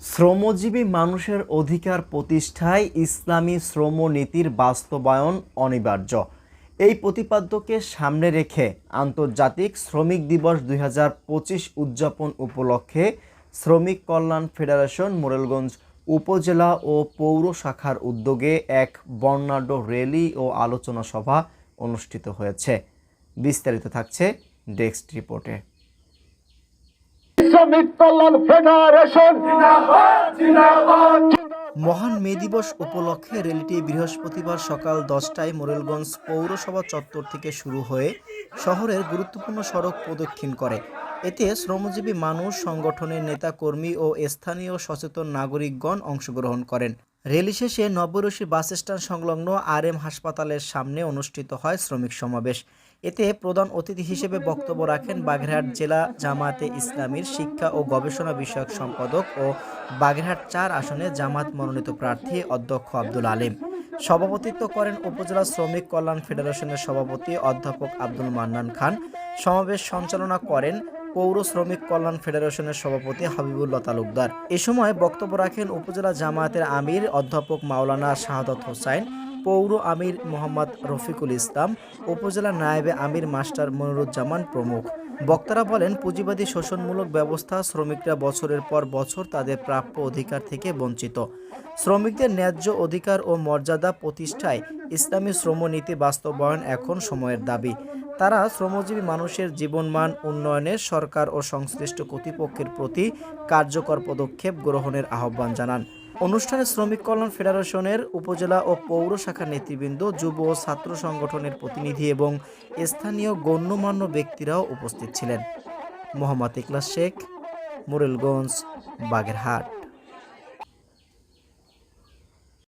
শ্রমজীবী মানুষের অধিকার প্রতিষ্ঠায় ইসলামী শ্রম নীতির বাস্তবায়ন অনিবার্য। এই প্রতিপাদ্যকে সামনে রেখে আন্তর্জাতিক শ্রমিক দিবস দু হাজার পঁচিশ উদযাপন উপলক্ষে শ্রমিক কল্যাণ ফেডারেশন মোরেলগঞ্জ উপজেলা ও পৌর শাখার উদ্যোগে এক বর্ণাঢ্য র্যালি ও আলোচনা সভা অনুষ্ঠিত হয়েছে। বিস্তারিত থাকছে ডেস্ক রিপোর্টে। শ্রমিক কল্যাণ ফেডারেশন মহান মে দিবস উপলক্ষে র্যালিটি বৃহস্পতিবার সকাল দশটায় মোরেলগঞ্জ পৌরসভা চত্বর থেকে শুরু হয়ে শহরের গুরুত্বপূর্ণ সড়ক প্রদক্ষিণ করে। এতে শ্রমজীবী মানুষ সংগঠনের নেতাকর্মী ও স্থানীয় সচেতন নাগরিকগণ অংশগ্রহণ করেন। রেলি শেষে নবরশি বাস স্ট্যান্ড সংলগ্ন আর এম হাসপাতালের সামনে অনুষ্ঠিত হয় শ্রমিক সমাবেশ। এতে প্রধান অতিথি হিসেবে বক্তব্য রাখেন বাগেরহাট জেলা জামায়াতে ইসলামীর শিক্ষা ও গবেষণা বিষয়ক সম্পাদক ও বাগেরহাট চার আসনে জামাত মনোনীত প্রার্থী অধ্যক্ষ আব্দুল আলিম। সভাপতিত্ব করেন উপজেলা শ্রমিক কল্যাণ ফেডারেশনের সভাপতি অধ্যাপক আব্দুল মান্নান খান। সমাবেশ সঞ্চালনা করেন পৌর শ্রমিক কল্যাণ ফেডারেশনের সভাপতি হাবিবুল্লাহ তালুকদার। এ সময় বক্তব্য রাখেন উপজেলা জামায়াতের আমির অধ্যাপক মাওলানা শাহাদত হোসাইন পৌর আমির মোহাম্মদ রফিকুল ইসলাম, উপজেলা নায়েবে আমির মাস্টার মনিরুজ্জামান প্রমুখ। বক্তারা বলেন, পুঁজিবাদী শোষণমূলক ব্যবস্থা শ্রমিকরা বছরের পর বছর তাদের প্রাপ্য অধিকার থেকে বঞ্চিত। শ্রমিকদের ন্যায্য অধিকার ও মর্যাদা প্রতিষ্ঠায় ইসলামী শ্রমনীতি বাস্তবায়ন এখন সময়ের দাবি। তারা শ্রমজীবী মানুষের জীবনমান উন্নয়নে সরকার ও সংশ্লিষ্ট কর্তৃপক্ষের প্রতি কার্যকর পদক্ষেপ গ্রহণের আহ্বান জানান। অনুষ্ঠানে শ্রমিক কল্যাণ ফেডারেশনের উপজেলা ও পৌর শাখার নেতৃবৃন্দ, যুব ও ছাত্র সংগঠনের প্রতিনিধি এবং স্থানীয় গণ্যমান্য ব্যক্তিরাও উপস্থিত ছিলেন। মোহাম্মদ ইকলাস শেখ, মোরেলগঞ্জ, বাগেরহাট।